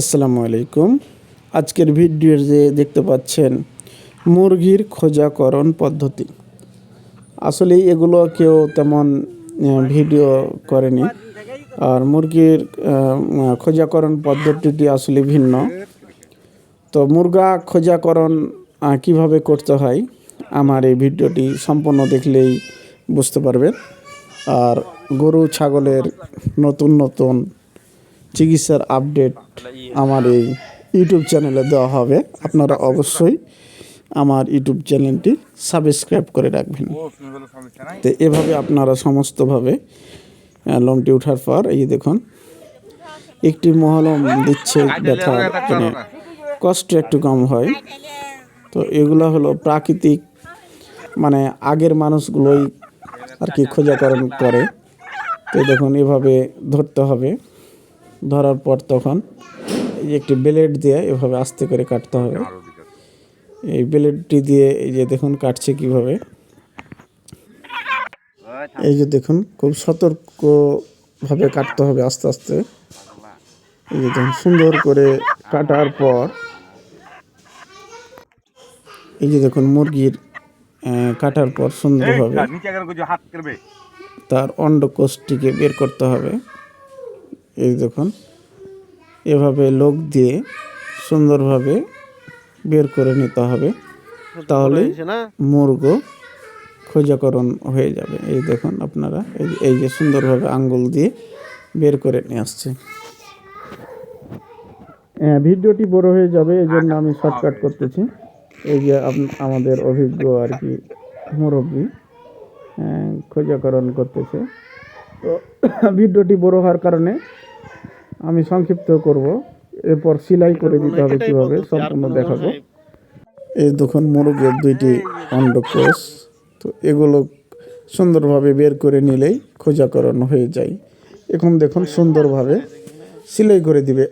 আসসালামু আলাইকুম। আজকের ভিডিওর যে দেখতে পাচ্ছেন, মুরগির খোঁজাকরণ পদ্ধতি। আসলে এগুলো কেউ তেমন ভিডিও করেনি। আর মুরগির খোঁজাকরণ পদ্ধতিটি আসলে ভিন্ন। তো মুরগা খোঁজাকরণ কীভাবে করতে হয়, আমার এই ভিডিওটি সম্পূর্ণ দেখলেই বুঝতে পারবেন। আর গরু, ছাগলের নতুন নতুন চিকিৎসার আপডেট আমার এই ইউটিউব চ্যানেলে দেওয়া হবে। আপনারা অবশ্যই আমার ইউটিউব চ্যানেলটি সাবস্ক্রাইব করে রাখবেন। তো এভাবে আপনারা সমস্তভাবে লোমটি ওঠার পর, এই দেখুন, একটি মহলম দিচ্ছে ব্যথা মানে কষ্ট একটু কম হয়। তো এগুলো হলো প্রাকৃতিক মানে আগের মানুষগুলোই আর কি খোঁজাকরণ করে। তো দেখুন, এভাবে ধরতে হবে। ধরার পর তখন এই যে একটি ব্লেড দিয়ে এভাবে আস্তে করে কাটতে হবে। এই ব্লেডটি দিয়ে এই যে দেখুন কাটছে কীভাবে। এই যে দেখুন খুব সতর্কভাবে কাটতে হবে আস্তে আস্তে। এই যে দেখুন সুন্দর করে কাটার পর এই যে দেখুন মুরগির কাটার পর সুন্দরভাবে তার অন্ডকোষটিকে বের করতে হবে। এই দেখুন এভাবে লোক দিয়ে সুন্দরভাবে বের করে নিতে হবে তাহলে মুরগ খোঁজাকরণ হয়ে যাবে। এই দেখুন আপনারা এই যে- সুন্দরভাবে আঙ্গুল দিয়ে বের করে নিয়ে আসছে। হ্যাঁ, ভিডিওটি বড় হয়ে যাবে এই জন্য আমি শর্টকাট করতেছি। এই যে আমাদের অভিজ্ঞ আর কি মুরব্বী আহ, খোঁজাকরণ করতেছে। তো ভিডিওটি বড় হওয়ার কারণে আমি সংক্ষিপ্ত করব। এরপর সেলাই করে দিতে হবে কীভাবে সম্পূর্ণ দেখাবো। এই দেখুন মুরগের দুইটি অন্ডকোষ তো এগুলো সুন্দরভাবে বের করে নিলেই খোঁজাকরণ হয়ে যায়। এখন দেখুন সুন্দরভাবে সেলাই করে দিবে।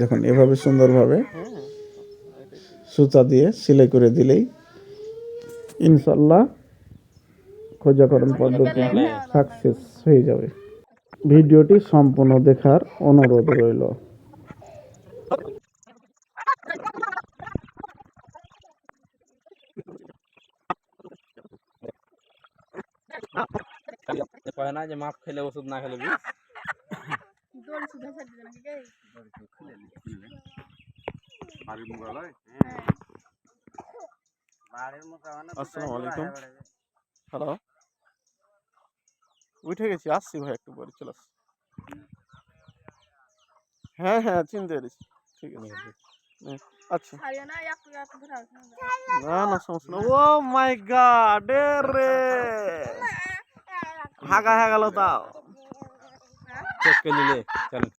দেখুন এভাবে সুন্দরভাবে সুতা দিয়ে সেলাই করে দিলেই ইনশাল্লাহ খোঁজাকরণ পদ্ধতি সাকসেস হয়ে যাবে। ভিডিওটি সম্পূর্ণ দেখার অনুরোধ রইল। কয় না যে মাপ খেলে ওষুধ না খেলে আসসালামু আলাইকুম। হ্যালো। উঠে গেছি আসছি ভাই একটু পরে চলে। আসছি হ্যাঁ হ্যাঁ চিনতে পেরেছি। ঠিক আছে। হ্যাঁ, আচ্ছা। না না। সমস্যা না ও মাই গড রে! হাগা হয়ে গেল তাও। চেক নিলে চলেন